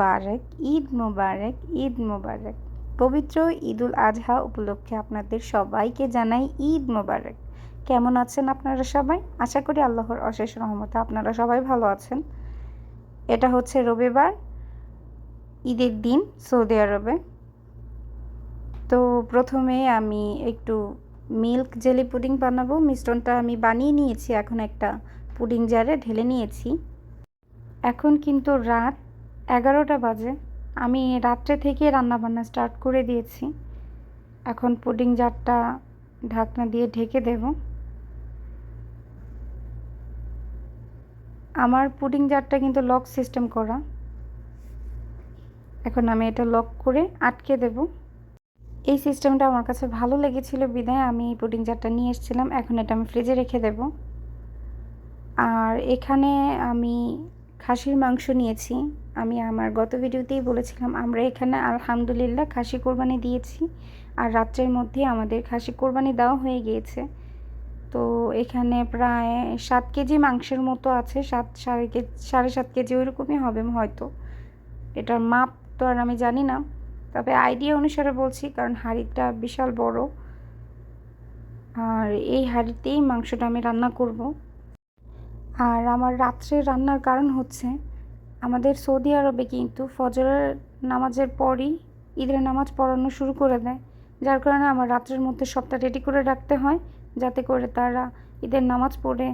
মোবারক, ঈদ মোবারক ঈদ মোবারক। পবিত্র ঈদুল আজহা উপলক্ষে আপনাদের সবাইকে জানাই ঈদ মোবারক। কেমন আছেন আপনারা সবাই? আশা করি আল্লাহর অশেষ রহমতে আপনারা সবাই ভালো আছেন। এটা হচ্ছে রবিবার, ঈদের দিন সৌদি আরবে। তো প্রথমে আমি একটু মিল্ক জেলি পুডিং বানাবো। মিশ্রণটা আমি বানিয়ে নিয়েছি। এখন একটা পুডিং জারে ঢেলে নিয়েছি। এখন কিন্তু রাত এগারোটা বাজে। আমি রাত্রে থেকে রান্নাবান্না স্টার্ট করে দিয়েছি। এখন পুডিং জারটা ঢাকনা দিয়ে ঢেকে দেব। আমার পুডিং জারটা কিন্তু লক সিস্টেম করা। এখন আমি এটা লক করে আটকে দেব। এই সিস্টেমটা আমার কাছে ভালো লেগেছিল বিদায়। আমি পুডিং জারটা নিয়ে এসেছিলাম। এখন এটা আমি ফ্রিজে রেখে দেব। আর এখানে আমি খাসির মাংস নিয়েছি। আমি আমার গত ভিডিওতেই বলেছিলাম, আমরা এখানে আলহামদুলিল্লাহ খাসি কোরবানি দিয়েছি আর রাত্রের মধ্যে আমাদের খাসি কোরবানি দেওয়া হয়ে গিয়েছে। তো এখানে প্রায় সাত কেজি মাংসের মতো আছে, সাত সাড়ে কেজি সাড়ে সাত কেজি ওইরকমই হবে হয়তো। এটার মাপ তো আর আমি জানি না, তবে আইডিয়া অনুসারে বলছি কারণ হাঁড়িটা বিশাল বড়। আর এই হাঁড়িতেই মাংসটা আমি রান্না করব। আর আমার রাত্রে রান্নার কারণ হচ্ছে আমাদের সৌদি আরবে কিন্তু ফজরের নামাজের পরই ঈদের নামাজ পড়ানো শুরু করে দেয়। যার কারণে আমার রাত্রের মধ্যে সবটা রেডি করে রাখতে হয়, যাতে করে তারা ঈদের নামাজ পড়ে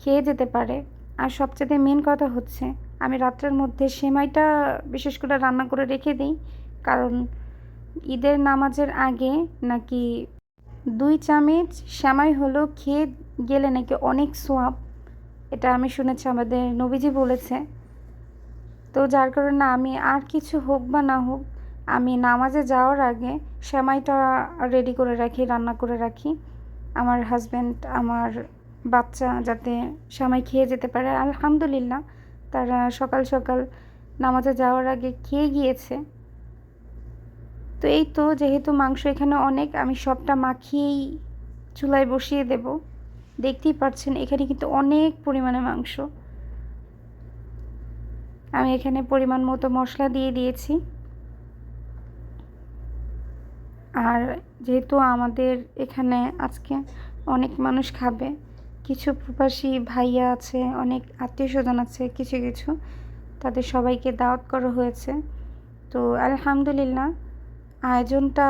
খেয়ে যেতে পারে। আর সবচেয়ে মেন কথা হচ্ছে, আমি রাত্রের মধ্যে সেমাইটা বিশেষ করে রান্না করে রেখে দিই। কারণ ঈদের নামাজের আগে নাকি দুই চামচ সেমাই হলো খেয়ে গেলে নাকি অনেক সোয়াব। এটা আমি শুনেছি আমাদের নবীজি বলেছে। তো যার কারণে আমি আর কিছু হোক বা না হোক, আমি নামাজে যাওয়ার আগে সেমাইটা রেডি করে রাখি, রান্না করে রাখি। আমার হাজব্যান্ড আমার বাচ্চা যাতে সেমাই খেয়ে যেতে পারে। আলহামদুলিল্লাহ, তারা সকাল সকাল নামাজে যাওয়ার আগে খেয়ে গিয়েছে। তো এই তো যেহেতু মাংস এখানে অনেক, আমি সবটা মাখিয়েই চুলায় বসিয়ে দেব। দেখতেই পাচ্ছেন, এখানে কিন্তু অনেক পরিমাণে মাংস। আমি এখানে পরিমাণ মতো মশলা দিয়ে দিয়েছি। আর যেহেতু আমাদের এখানে আজকে অনেক মানুষ খাবে, কিছু প্রবাসী ভাইয়া আছে, অনেক আত্মীয় স্বজন আছে, কিছু কিছু, তাদের সবাইকে দাওয়াত করা হয়েছে। তো আলহামদুলিল্লাহ, আয়োজনটা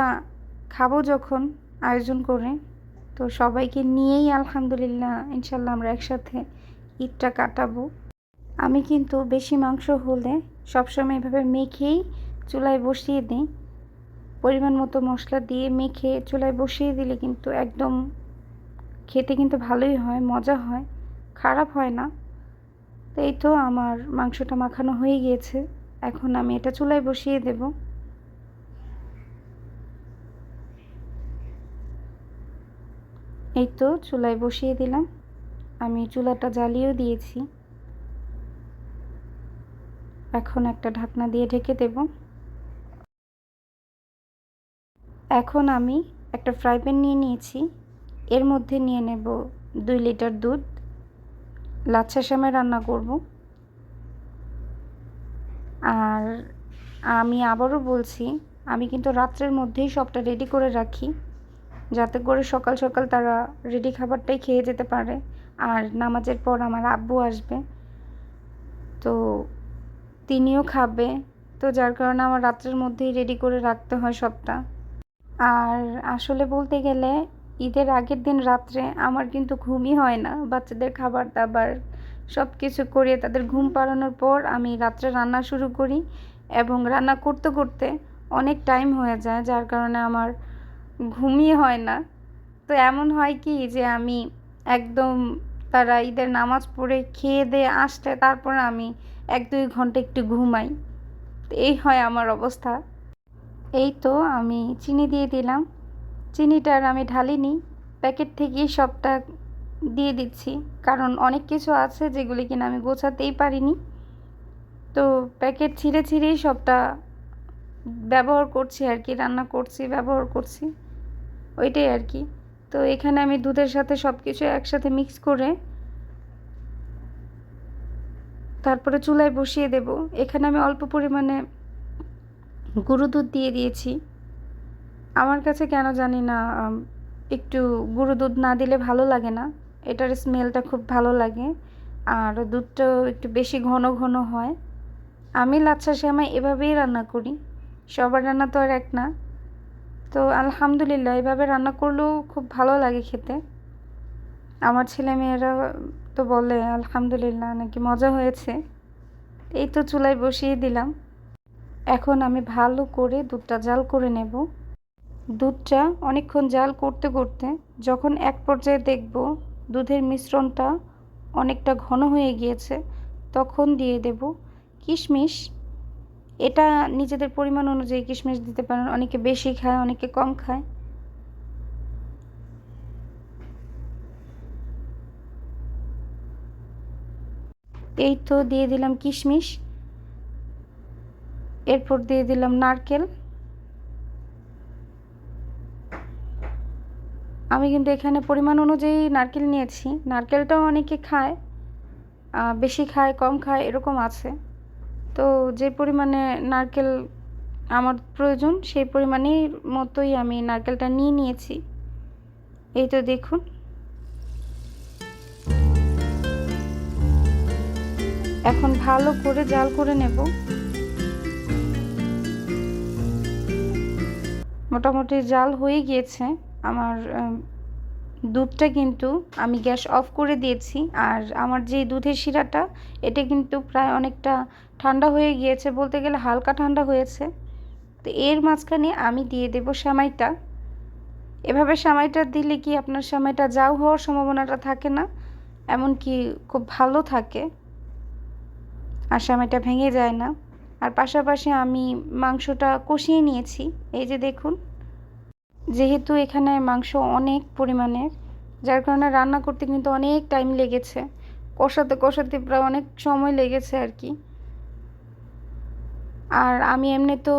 খাব যখন, আয়োজন করে। তো সবাইকে নিয়েই আলহামদুলিল্লাহ, ইনশাল্লাহ আমরা একসাথে ঈদটা কাটাবো। আমি কিন্তু বেশি মাংস হলে সবসময় এভাবে মেখেই চুলায় বসিয়ে দিই। পরিমাণ মতো মশলা দিয়ে মেখে চুলায় বসিয়ে দিলে কিন্তু একদম খেতে কিন্তু ভালোই হয়, মজা হয়, খারাপ হয় না। তো এই তো আমার মাংসটা মাখানো হয়ে গিয়েছে। এখন আমি এটা চুলায় বসিয়ে দেব। এই তো চুলায় বসিয়ে দিলাম। আমি চুলাটা জ্বালিয়েও দিয়েছি। এখন একটা ঢাকনা দিয়ে ঢেকে দেব। এখন আমি একটা ফ্রাই প্যান নিয়ে নিয়েছি। এর মধ্যে নিয়ে নেব দুই লিটার দুধ। লাচ্ছা সামে রান্না করব। আর আমি আবারও বলছি, আমি কিন্তু রাত্রের মধ্যেই সবটা রেডি করে রাখি। যাতে করে সকাল সকাল তারা রেডি খাবারটাই খেয়ে যেতে পারে। আর নামাজের পর আমার আব্বু আসবে। তো তিনিও খাবে। তো যার কারণে আমার রাত্রের মধ্যেই রেডি করে রাখতে হয় সবটা। আর আসলে বলতে গেলে, ঈদের আগের দিন রাত্রে আমার কিন্তু ঘুমই হয় না। বাচ্চাদের খাবার দাবার সব কিছু করিয়ে তাদের ঘুম পাড়ানোর পর আমি রাত্রে রান্না শুরু করি এবং রান্না করতে করতে অনেক টাইম হয়ে যায়, যার কারণে আমার ঘুমই হয় না। তো এমন হয় কি যে আমি একদম তারা ঈদের নামাজ পড়ে খেয়ে দিয়ে আসলে তারপরে আমি এক দুই ঘণ্টা একটু ঘুমাই। তো এই হয় আমার অবস্থা। এই তো আমি চিনি দিয়ে দিলাম। চিনিটার আমি ঢালিনি। প্যাকেট থেকেই সবটা দিয়ে দিচ্ছি। কারণ অনেক কিছু আছে যেগুলি কিনা আমি গোছাতেই পারিনি। তো প্যাকেট ছিঁড়ে ছিঁড়েই সবটা ব্যবহার করছি আর কি, রান্না করছি, ব্যবহার করছি। ওইটাই আর কি। তো এখানে আমি দুধের সাথে সব কিছু একসাথে মিক্স করে তারপরে চুলায় বসিয়ে দেব। এখানে আমি অল্প পরিমাণে গুঁড়ো দুধ দিয়ে দিয়েছি। আমার কাছে কেন জানি না একটু গুঁড়ো দুধ না দিলে ভালো লাগে না। এটার স্মেলটা খুব ভালো লাগে। আর দুধটাও একটু বেশি ঘন ঘন হয়। আমি লাচ্ছা সেমাই এভাবেই রান্না করি। সবার রান্না তো আর এক না। তো আলহামদুলিল্লাহ, এভাবে রান্না করলেও খুব ভালো লাগে খেতে। আমার ছেলে মেয়েরা তো বলে, আলহামদুলিল্লাহ, নাকি মজা হয়েছে? এই তো চুলায় বসিয়ে দিলাম। এখন আমি ভালো করে দুধটা জাল করে নেব। দুধটা অনেকক্ষণ জাল করতে করতে যখন এক পর্যায়ে দেখব দুধের মিশ্রণটা অনেকটা ঘন হয়ে গিয়েছে, তখন দিয়ে দেব কিশমিশ। এটা নিজেদের পরিমাণ অনুযায়ী কিশমিশ দিতে পারেন। অনেকে বেশি খায়, অনেকে কম খায়। এই তো দিয়ে দিলাম কিশমিশ। এরপর দিয়ে দিলাম নারকেল। আমি কিন্তু এখানে পরিমাণ অনুযায়ী নারকেল নিয়েছি। নারকেলটাও অনেকে খায় বেশি খায়, কম খায়, এরকম আছে। তো যে পরিমাণে নারকেল আমার প্রয়োজন, সেই পরিমাণের মতোই আমি নারকেলটা নিয়ে নিয়েছি। এই তো দেখুন। এখন ভালো করে জাল করে নেব। মোটামুটি জাল হয়ে গিয়েছে। আমার দুধটা কিন্তু আমি গ্যাস অফ করে দিয়েছি। আর আমার যে দুধের শিরাটা, এটা কিন্তু প্রায় অনেকটা ঠান্ডা হয়ে গিয়েছে বলতে গেলে হালকা ঠান্ডা হয়েছে। তো এর মাঝখানে আমি দিয়ে দেব সেমাইটা। এভাবে সেমাইটা দিলে কি আপনার সেমাইটা যাও হওয়ার সম্ভাবনাটা থাকে না? এমনকি খুব ভালো থাকে। আর সেমাইটা ভেঙে যায় না। আর পাশাপাশি আমি মাংসটা কষিয়ে নিয়েছি। এই যে দেখুন, যেহেতু এখানে মাংস অনেক পরিমাণের, যার কারণে রান্না করতে কিন্তু অনেক টাইম লেগেছে। কষাতে কষাতে প্রায় অনেক সময় লেগেছে আর কি। আর আমি এমনি তো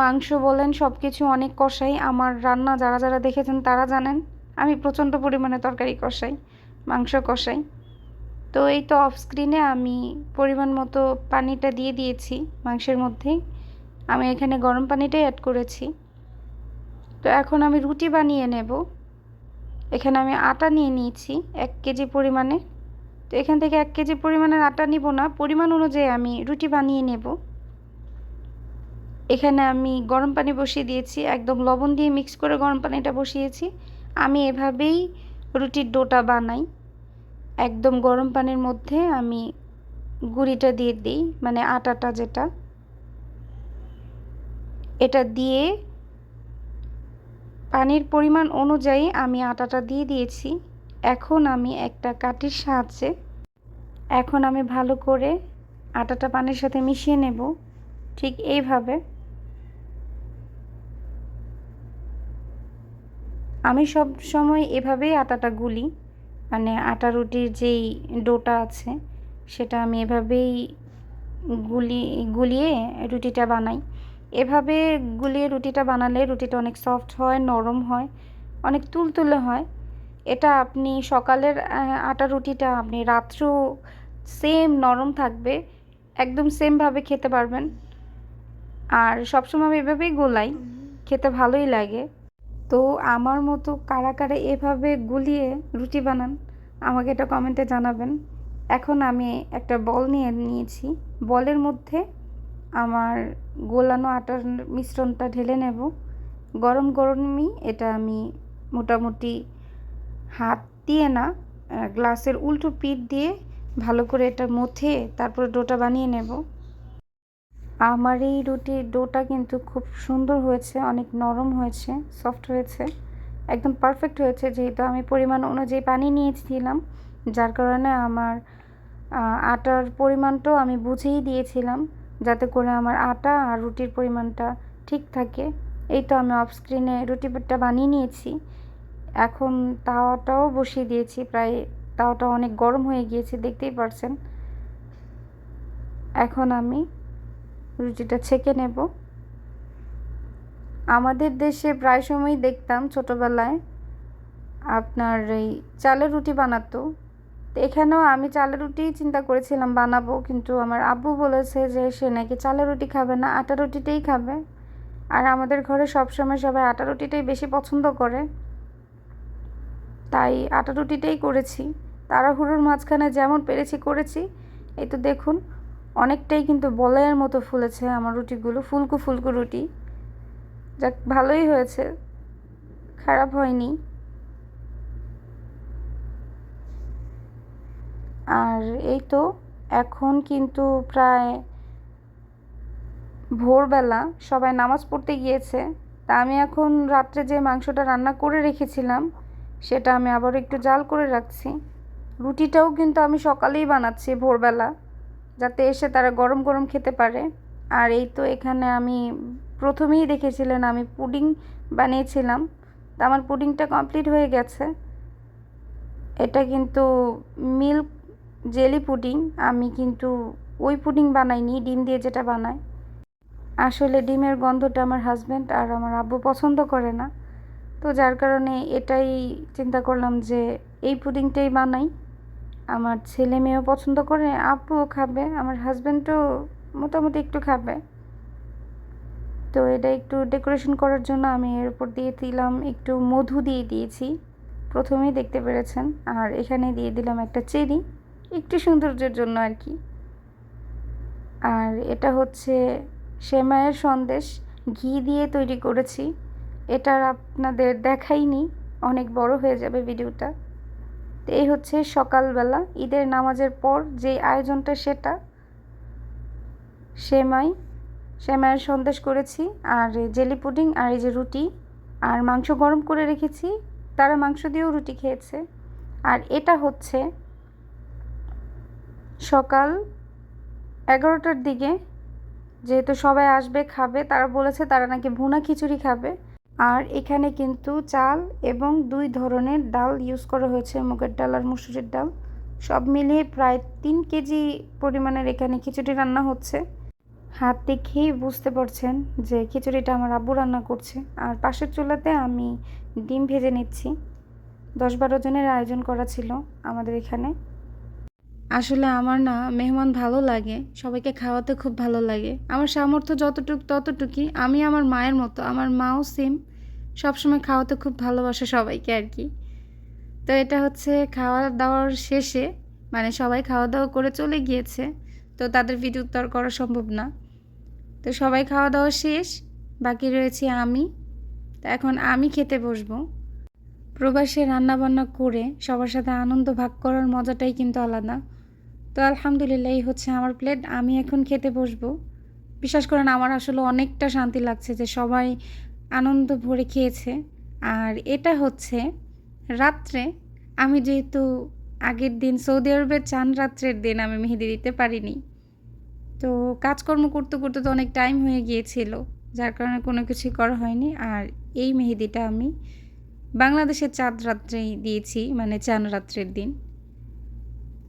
মাংস বলেন সব কিছু অনেক কষাই। আমার রান্না যারা যারা দেখেছেন তারা জানেন, আমি প্রচণ্ড পরিমাণে তরকারি কষাই, মাংস কষাই। তো এই তো অফ স্ক্রিনে আমি পরিমাণ মতো পানিটা দিয়ে দিয়েছি মাংসের মধ্যেই আমি এখানে গরম পানিটাই অ্যাড করেছি। তো এখন আমি রুটি বানিয়ে নেব। এখানে আমি আটা নিয়ে নিয়েছি এক কেজি পরিমাণে। তো এখান থেকে এক কেজি পরিমাণের আটা নিব না, পরিমাণ অনুযায়ী আমি রুটি বানিয়ে নেব। এখানে আমি গরম পানি বসিয়ে দিয়েছি, একদম লবণ দিয়ে মিক্স করে গরম পানিটা বসিয়েছি। আমি এভাবেই রুটির ডোটা বানাই। একদম গরম পানির মধ্যে আমি গুঁড়িটা দিয়ে দিই মানে আটাটা যেটা। এটা দিয়ে পানির পরিমাণ অনুযায়ী আমি আটাটা দিয়ে দিয়েছি। এখন আমি একটা কাঠির সাহায্যে এখন আমি ভালো করে আটাটা পানির সাথে মিশিয়ে নেব, ঠিক এইভাবে। আমি সব সময় এভাবেই আটাটা গুলি। মানে আটা রুটির যেই ডোটা আছে, সেটা আমি এভাবেই গুলি, গুলিয়ে রুটিটা বানাই। এভাবে গুলিয়ে রুটিটা বানালে রুটিটা অনেক সফট হয়, নরম হয়, অনেক তুলতুলে হয়। এটা আপনি সকালের আটা রুটিটা আপনি রাত্রেও সেম নরম থাকবে, একদম সেমভাবে খেতে পারবেন। আর সবসময় আমি এভাবেই গোলাই, খেতে ভালোই লাগে। তো আমার মতো কারা কারা এভাবে গুলিয়ে রুটি বানান, আমাকে এটা কমেন্টে জানাবেন। এখন আমি একটা বল নিয়ে নিয়েছি। বলের মধ্যে আমার গোলানো আটার মিশ্রণটা ঢেলে নেব। গরম গরমই এটা আমি মোটামুটি হাত দিয়ে না গ্লাসের উল্টো পিঠ দিয়ে ভালো করে এটা মথে তারপরে ডোটা বানিয়ে নেব। আমার এই রুটির ডোটা কিন্তু খুব সুন্দর হয়েছে, অনেক নরম হয়েছে সফট হয়েছে, একদম পারফেক্ট হয়েছে। যেহেতু আমি পরিমাণ অনুযায়ী পানি নিয়েছিলাম, যার কারণে আমার আটার পরিমাণটাও আমি বুঝেই দিয়েছিলাম যাতে করে আমার আটা আর রুটির পরিমাণটা ঠিক থাকে। এই তো আমি অফ স্ক্রিনে রুটিটা বানিয়ে নিয়েছি। এখন তাওয়াটাও বসিয়ে দিয়েছি, প্রায় তাওয়াটা অনেক গরম হয়ে গিয়েছে, দেখতেই পারছেন। এখন আমি রুটিটা ছেঁকে নেব। আমাদের দেশে প্রায় সময়ই দেখতাম ছোটোবেলায় আপনার এই চালের রুটি বানাতো। তো এখানেও আমি চালের রুটি চিন্তা করেছিলাম বানাবো, কিন্তু আমার আব্বু বলেছে যে সে নাকি চালের রুটি খাবে না, আটা রুটিটাই খাবে। আর আমাদের ঘরে সবসময় সবাই আটা রুটিটাই বেশি পছন্দ করে। তাই আটা রুটিটাই করেছি। তাড়াহুড়োর মাঝখানে যেমন পেরেছি, করেছি। এই তো দেখুন অনেকটাই কিন্তু বলয়ের মতো ফুলেছে আমার রুটিগুলো, ফুলকু ফুলকু রুটি। যাক, ভালোই হয়েছে, খারাপ হয়নি। আর এই তো, এখন কিন্তু প্রায় ভোরবেলা সবাই নামাজ পড়তে গিয়েছে, তা আমি এখন রাত্রে যে মাংসটা রান্না করে রেখেছিলাম, সেটা আমি আবার একটু জাল করে রাখছি। রুটিটাও কিন্তু আমি সকালেই বানাচ্ছি ভোরবেলা। যাতে এসে তারা গরম গরম খেতে পারে। আর এই তো এখানে আমি প্রথমেই দেখেছিলেন আমি পুডিং বানিয়েছিলাম। তা আমার পুডিংটা কমপ্লিট হয়ে গেছে। এটা কিন্তু মিল্ক জেলি পুডিং। আমি কিন্তু ওই পুডিং বানাইনি, ডিম দিয়ে যেটা বানাই আসলে ডিমের গন্ধটা আমার হাজব্যান্ড আর আমার আব্বু পছন্দ করে না। তো যার কারণে এটাই চিন্তা করলাম যে এই পুডিংটাই বানাই। আমার ছেলে মেয়েও পছন্দ করে আপুও খাবে, আমার হাজব্যান্ডও মোটামুটি একটু খাবে। তো এটা একটু ডেকোরেশন করার জন্য আমি এর উপর দিয়ে দিলাম, একটু মধু দিয়ে দিয়েছি। প্রথমেই দেখতে পেরেছেন, আর এখানে দিয়ে দিলাম একটা চেরি, একটু সৌন্দর্যের জন্য আর কি। আর এটা হচ্ছে সেমাইয়ের সন্দেশ, ঘি দিয়ে তৈরি করেছি। এটার আপনাদের দেখাইনি, অনেক বড় হয়ে যাবে ভিডিওটা তো এই হচ্ছে সকালবেলা, ঈদের নামাজের পর যে আয়োজনটা সেটা, সেমাই, সেমাইয়ের সন্দেশ করেছি, আর জেলি পুডিং, আর এই যে রুটি, আর মাংস গরম করে রেখেছি, তারা মাংস দিয়েও রুটি খেয়েছে। আর এটা হচ্ছে সকাল এগারোটার দিকে, যেহেতু সবাই আসবে, খাবে, তারা বলেছে তারা নাকি ভুনা খিচুড়ি খাবে। আর এখানে কিন্তু চাল এবং দুই ধরনের ডাল ইউজ করা হয়েছে, মুগের ডাল আর মুসুরির ডাল। সব মিলিয়ে প্রায় তিন কেজি পরিমাণের এখানে খিচুড়ি রান্না হচ্ছে। হাত দেখেই বুঝতে পারছেন যে খিচুড়িটা আমার আব্বু রান্না করছে। আর পাশের চুলাতে আমি ডিম ভেজে নিচ্ছি। দশ বারো জনের আয়োজন করা ছিল আমাদের এখানে। আসলে আমার না মেহমান ভালো লাগে, সবাইকে খাওয়াতে খুব ভালো লাগে। আমার সামর্থ্য যতটুক ততটুকুই, আমি আমার মায়ের মতো, আমার মাও সেম সবসময় খাওয়াতে খুব ভালোবাসে সবাইকে আর কি। তো এটা হচ্ছে খাওয়া দাওয়ার শেষে মানে সবাই খাওয়া দাওয়া করে চলে গিয়েছে, তো তাদের ভিডিও তো আর করা সম্ভব না। তো সবাই খাওয়া দাওয়া শেষ, বাকি রয়েছে আমি। তো এখন আমি খেতে বসবো। প্রবাসে রান্নাবান্না করে সবার সাথে আনন্দ ভাগ করার মজাটাই কিন্তু আলাদা। তো আলহামদুলিল্লাহ এই হচ্ছে আমার প্লেট আমি এখন খেতে বসবো। বিশ্বাস করেন, আমার আসলে অনেকটা শান্তি লাগছে যে সবাই আনন্দ ভরে খেয়েছে। আর এটা হচ্ছে রাত্রে, আমি যেহেতু আগের দিন সৌদি আরবের চান রাত্রের দিন আমি মেহেদি দিতে পারিনি। তো কাজকর্ম করতে করতে তো অনেক টাইম হয়ে গিয়েছিল, যার কারণে কোনো কিছুই করা হয়নি। আর এই মেহেদিটা আমি বাংলাদেশের চাঁদ রাত্রেই দিয়েছি মানে চান রাত্রের দিন।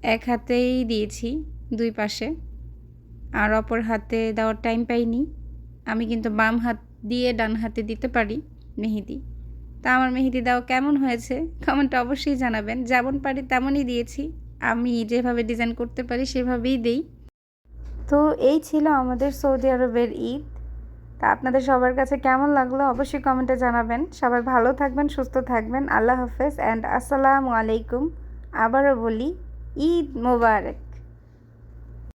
এক হাতেই দিয়েছি, দুই পাশে। আর অপর হাতে দেওয়ার টাইম পাইনি। আমি কিন্তু বাম হাত দিয়ে ডান হাতে দিতে পারি মেহেদি। তা আমার মেহেদি দেওয়া কেমন হয়েছে? কমেন্টে অবশ্যই জানাবেন। যেমন পারি তেমনই দিয়েছি। আমি যেভাবে ডিজাইন করতে পারি সেভাবেই দেই। তো এই ছিল আমাদের সৌদি আরবের ঈদ। তা আপনাদের সবার কাছে কেমন লাগল অবশ্যই কমেন্টে জানাবেন। সবাই ভালো থাকবেন, সুস্থ থাকবেন। আল্লাহ হাফেজ অ্যান্ড আসসালামু আলাইকুম। আবারও বলি, ঈদ মোবারক।